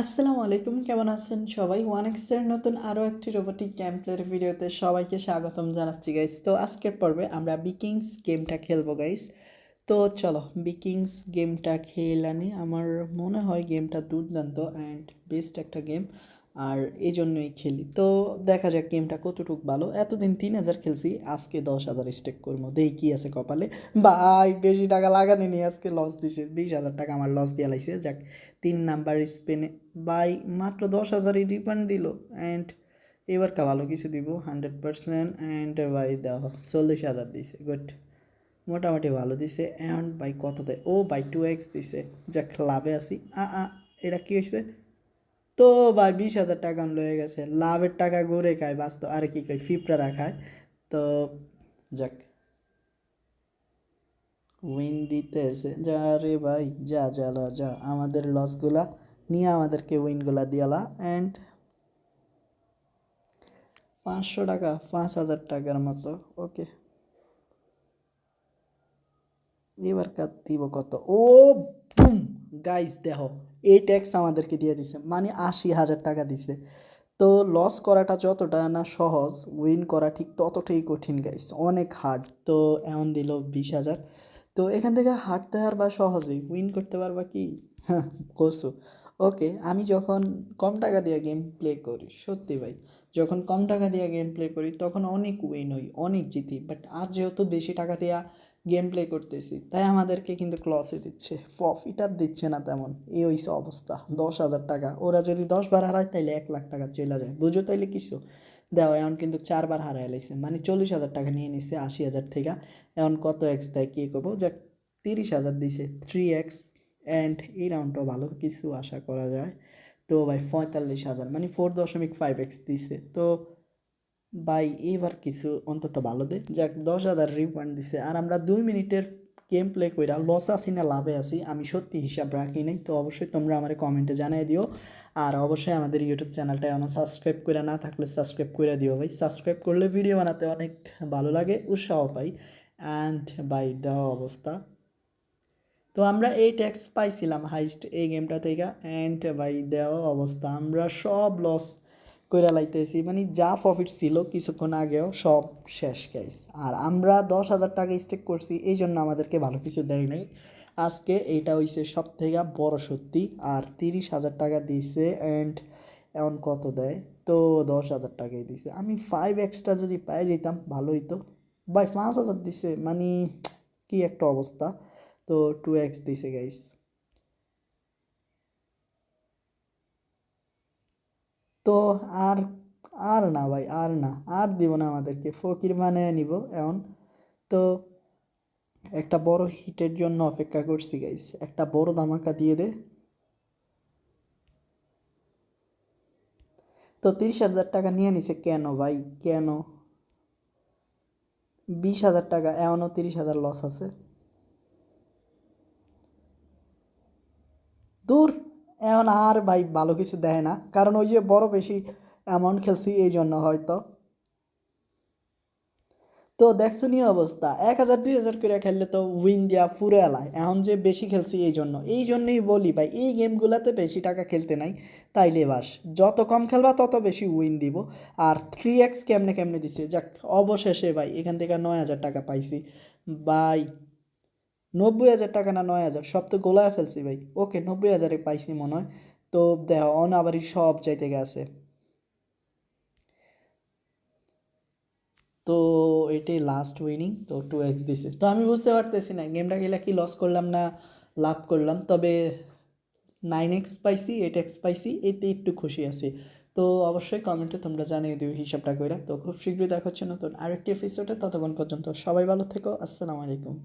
আসসালামু আলাইকুম, কেমন আছেন সবাই? ওয়ান এক্সের নতুন আরও একটি রোবোটিক গেমপ্লের ভিডিওতে সবাইকে স্বাগতম জানাচ্ছি গাইস তো আজকের পর্বে আমরা বিকিংস গেমটা খেলব গাইস তো চলো বিকিংস গেমটা খেলানি আমার মনে হয় গেমটা দুর্দান্ত অ্যান্ড বেস্ট একটা গেম আর এই জন্যই খেলি। তো দেখা যাক গেমটা কতটুকু ভালো। এতদিন তিন হাজার খেলছি, আজকে দশ হাজার স্টেক করব। দেখি কী আছে কপালে। ভাই, বেশি টাকা লাগানি নি আজকে লস দিছে। বিশ হাজার টাকা আমার লস দিয়ে লাইছে। যাক, তিন নাম্বার স্পেনে বাই মাত্র দশ হাজারই রিফান্ড দিল। অ্যান্ড এবার কা ভালো কিছু দিব? হান্ড্রেড পার্সেন্ট অ্যান্ড বাই দেওয়া চল্লিশ হাজার দিছে। গুড মোটামুটি ভালো দিছে। অ্যান্ড বাই কত দেয় ও বাই টু এক্স দিছে। যাক, লাভে আছি। আ আ, এটা কী হয়েছে তো ভাই বিশ হাজার টাকা লয়ে গেছে? লাভের টাকা ঘুরে খায়, বাস্তব। আর কি কই ফিপরা রাখায় তো যাক। উইন দিতেছে। যা রে ভাই, যা যা যা। আমাদের লসগুলা নিয়ে আমাদেরকে উইনগুলা দিয়ালা। অ্যান্ড পাঁচশো টাকা, পাঁচ হাজার টাকার মতো। ওকে এবার কার দিব কত? ও গাইস দেখো। এই ট্যাক্স আমাদেরকে দিয়ে দিছে। মানে আশি হাজার টাকা দিছে। তো লস করাটা যতটা না সহজ উইন করা ঠিক ততটাই কঠিন গাইস অনেক হার্ড তো এমন দিল বিশ হাজার। তো এখান থেকে হাঁটতে পারবা সহজেই উইন করতে পারবা কি? হ্যাঁ করছ। ওকে আমি যখন কম টাকা দিয়ে গেম প্লে করি, সত্যি ভাই, যখন কম টাকা দিয়ে গেম প্লে করি, তখন অনেক উইন হই, অনেক জিতি। বাট আজ যেহেতু বেশি টাকা দেওয়া গেম প্লে করতেছি। তাই আমাদেরকে কিন্তু ক্লসে দিচ্ছে। প্রফিট আর দিচ্ছে না তেমন। এই হইছে অবস্থা। দশ হাজার টাকা। ওরা যদি দশ বার হারায়, তাইলে এক লাখ টাকা চলে যায়। বুঝো তাইলে কিছু? দেওয়া এখন কিন্তু চারবার হারাই লাইছে। মানে চল্লিশ হাজার টাকা নিয়ে নিচ্ছে আশি হাজার থেকে। এখন কত এক্স দেয়, কী করব যাক, তিরিশ হাজার দিছে। থ্রি এক্স অ্যান্ড এই রাউন্ডটাও ভালো কিছু আশা করা যায়। তো ভাই, পঁয়তাল্লিশ হাজার। মানে ফোর দশমিক ফাইভ এক্স দিছে। তো ভাই এবার কিছু অন্তত ভালো দে। যাক, দশ হাজার রিফান্ড দিছে। আর আমরা দুই মিনিটের গেম প্লে কইরা লস আছি না, লাভে আছি, আমি সত্যি হিসাব রাখি নাই। তো অবশ্যই তোমরা আমার কমেন্টে জানিয়ে দিও। আর অবশ্যই আমাদের ইউটিউব চ্যানেলটা আমার সাবস্ক্রাইব করে না থাকলে সাবস্ক্রাইব করে দিও ভাই। সাবস্ক্রাইব করলে ভিডিও বানাতে অনেক ভালো লাগে, উৎসাহ পাই। অ্যান্ড বাই দেওয়া অবস্থা। তো আমরা এই ট্যাক্স পাইছিলাম হাইস্ট এই গেমটা থেকে। অ্যান্ড বাই দেওয়া অবস্থা, আমরা সব লস কইরা লাইতেছি মানে যা প্রফিট ছিল কিছুক্ষণ আগেও সব শেষ গাইস আর আমরা দশ হাজার টাকা স্টেক করছি, এই জন্য আমাদেরকে ভালো কিছু দেয় নাই। আজকে এইটা হইছে সব থেকে বড় সত্যি, আর তিরিশ হাজার টাকা দিছে অ্যান্ড এখন কত দেয়? তো দশ হাজার টাকাই দিছে। আমি ফাইভ এক্সট্রা যদি পাই যেতাম ভালোই তো বাই পাঁচ হাজার দিছে মানে কি একটা অবস্থা। তো টু এক্স দিছে গাইস তো আর আর না ভাই, আর না, আর দিব না আমাদেরকে। ফকির বানিয়ে নিব এখন। তো একটা বড় হিটের জন্য অপেক্ষা করছি গাইস একটা বড় ধামাকা দিয়ে দে। তো তিরিশ হাজার টাকা নিয়ে নিছে কেন ভাই? কেন? বিশ হাজার টাকা এমনও তিরিশ হাজার লস আছে। দূর! এখন আর ভাই ভালো কিছু দেয় না। কারণ ওই যে বড় বেশি অ্যামাউন্ট খেলছি, এই জন্য হয়তো। তো দেখছ নিয়ে অবস্থা। এক হাজার, দুই হাজার করে খেললে তো উইন দিয়া ফুরে এলায় এখন যে বেশি খেলছি এই জন্য। এই জন্যই বলি ভাই, এই গেমগুলোতে বেশি টাকা খেলতে নাই। তাইলে বাস, যত কম খেলবা তত বেশি উইন দিব। আর থ্রি এক্স কেমনে কেমনে দিছে? যাক, অবশেষে ভাই, এখান থেকে নয় হাজার টাকা পাইছি। বাই। নব্বই হাজার টাকা না নয় হাজার? সব তো গোলায় ফেলছি ভাই। ওকে, নব্বই হাজারে পাইছি মনে হয়। তো দেখ, অন আবারই সব চাইতে গেছে। তো এটাই লাস্ট উইনিং তো টু এক্স দিছে। তো আমি বুঝতে পারতেছি না গেমটা খেলে কি লস করলাম না লাভ করলাম? তবে নাইন এক্স পাইছি এইট এক্স পাইছি, এতে একটু খুশি আছি। তো অবশ্যই কমেন্টে তোমরা জানিয়ে দিও হিসাবটা করে তো খুব শীঘ্রই দেখা হচ্ছে নতুন আরেকটি এপিসোডে ততক্ষণ পর্যন্ত সবাই ভালো থেকো। আসসালামু আলাইকুম।